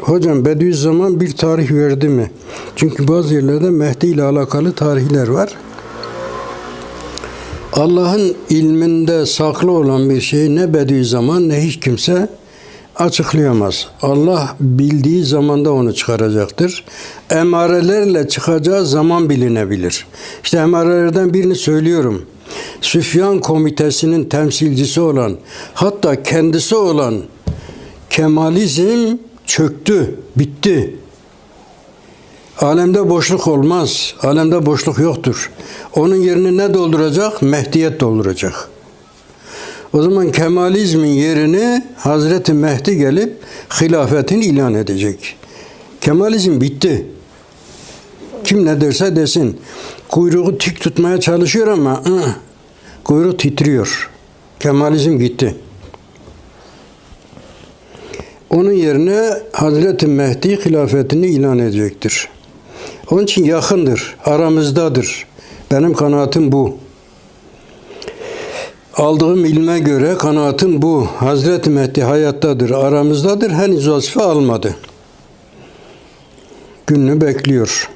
Hocam Bediüzzaman bir tarih verdi mi? Çünkü bazı yerlerde Mehdi ile alakalı tarihler var. Allah'ın ilminde saklı olan bir şeyi ne Bediüzzaman ne hiç kimse açıklayamaz. Allah bildiği zamanda onu çıkaracaktır. Emarelerle çıkacağı zaman bilinebilir. İşte emarelerden birini söylüyorum. Süfyan komitesinin temsilcisi olan, hatta kendisi olan Kemalizm çöktü, bitti. Alemde boşluk olmaz. Alemde boşluk yoktur. Onun yerini ne dolduracak? Mehdiyet dolduracak. O zaman Kemalizmin yerini Hazreti Mehdi gelip hilafetini ilan edecek. Kemalizm bitti. Kim ne derse desin. Kuyruğu tik tutmaya çalışıyor ama ı, kuyruk titriyor. Kemalizm gitti. Onun yerine Hazreti Mehdi hilafetini ilan edecektir. Onun için yakındır, aramızdadır. Benim kanaatim bu. Aldığım ilme göre kanaatim bu. Hazreti Mehdi hayattadır, aramızdadır. Henüz vazife almadı. Gününü bekliyor.